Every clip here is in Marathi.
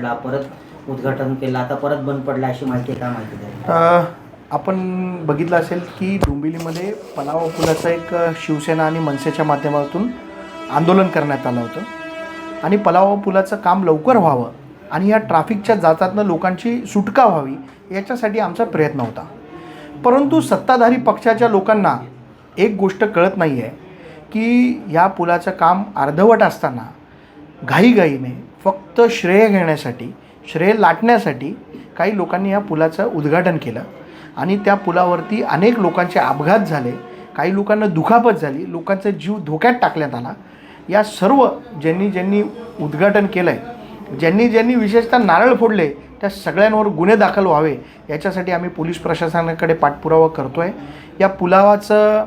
पडला परत उद्घाटन केलं आता परत बंद पडला अशी माहिती आहे का माहिती द्या आपण बघितलं असेल की डोंबिवलीमध्ये पलावा पुलाचं एक शिवसेना आणि मनसेच्या माध्यमातून आंदोलन करण्यात आलं होतं. आणि पलावा पुलाचं काम लवकर व्हावं आणि या ट्रॅफिकच्या जाचातनं लोकांची सुटका व्हावी याच्यासाठी आमचा प्रयत्न होता. परंतु सत्ताधारी पक्षाच्या लोकांना एक गोष्ट कळत नाही आहे की या पुलाचं काम अर्धवट असताना घाईघाईने फक्त श्रेय घेण्यासाठी श्रेय लाटण्यासाठी काही लोकांनी या पुलाचं उद्घाटन केलं. आणि त्या पुलावरती अनेक लोकांचे अपघात झाले काही लोकांना दुखापत झाली लोकांचा जीव धोक्यात टाकण्यात आला. या सर्व ज्यांनी ज्यांनी उद्घाटन केलं आहे ज्यांनी ज्यांनी विशेषतः नारळ फोडले त्या सगळ्यांवर गुन्हे दाखल व्हावे याच्यासाठी आम्ही पोलीस प्रशासनाकडे पाठपुरावा करतो आहे या पुलावाचं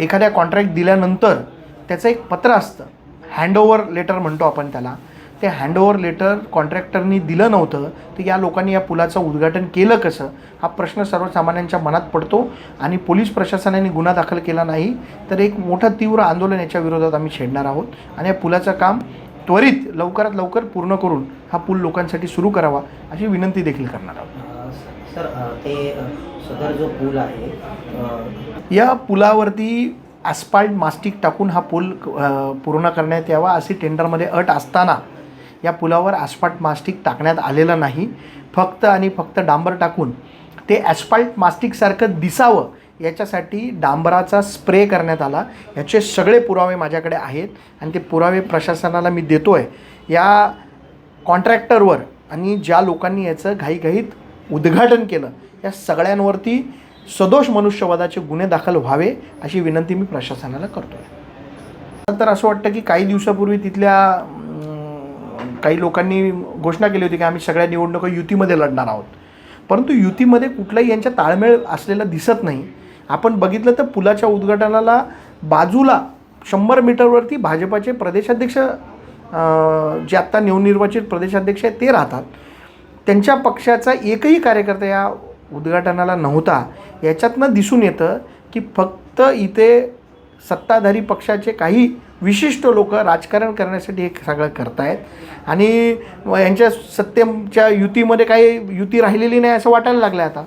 एखाद्या कॉन्ट्रॅक्ट दिल्यानंतर त्याचं एक पत्र असतं. हँडओव्हर लेटर म्हणतो आपण त्याला. ते हँडओव्हर लेटर कॉन्ट्रॅक्टरनी दिलं नव्हतं तर या लोकांनी या पुलाचं उद्घाटन केलं कसं? हा प्रश्न सर्वसामान्यांच्या मनात पडतो आणि पोलीस प्रशासनाने गुन्हा दाखल केला नाही तर एक मोठं तीव्र आंदोलन याच्या विरोधात आम्ही छेडणार आहोत आणि या पुलाचं काम त्वरित लवकरात लवकर पूर्ण करून हा पूल लोकांसाठी सुरू करावा अशी विनंती देखील करणार आहोत. सर ते सदर जो पूल आहे या पुलावरती ॲस्पाल्ट मास्टिक टाकून हा पूल पूर्ण करण्यात यावा अशी टेंडरमध्ये अट असताना या पुलावर ॲस्फाल्ट मास्टिक टाकण्यात आलेलं नाही. फक्त आणि फक्त डांबर टाकून ते ॲस्फाल्ट मास्टिकसारखं दिसावं याच्यासाठी डांबराचा स्प्रे करण्यात आला. याचे सगळे पुरावे माझ्याकडे आहेत आणि ते पुरावे प्रशासनाला मी देतो आहे या कॉन्ट्रॅक्टरवर आणि ज्या लोकांनी याचं घाईघाईत उद्घाटन केलं या सगळ्यांवरती सदोष मनुष्यवादाचे गुन्हे दाखल व्हावे अशी विनंती मी प्रशासनाला करतो आहे तर असं वाटतं की काही दिवसापूर्वी तिथल्या काही लोकांनी घोषणा केली होती की आम्ही सगळ्या निवडणुका युतीमध्ये लढणार आहोत. परंतु युतीमध्ये कुठलाही यांच्या ताळमेळ असलेला दिसत नाही. आपण बघितलं तर पुलाच्या उद्घाटनाला बाजूला शंभर मीटरवरती भाजपाचे प्रदेशाध्यक्ष जे आत्ता नवनिर्वाचित प्रदेशाध्यक्ष आहेत ते राहतात. त्यांच्या पक्षाचा एकही कार्यकर्ता या उद्घाटनाला नव्हता. याच्यातनं दिसून येतं की फक्त इथे सत्ताधारी पक्षाचे काही विशिष्ट लोक राजकारण करण्यासाठी हे सगळं करतायत. आणि यांच्या सत्तेच्या युतीमध्ये काही युती राहिलेली नाही असं वाटायला लागलं आता.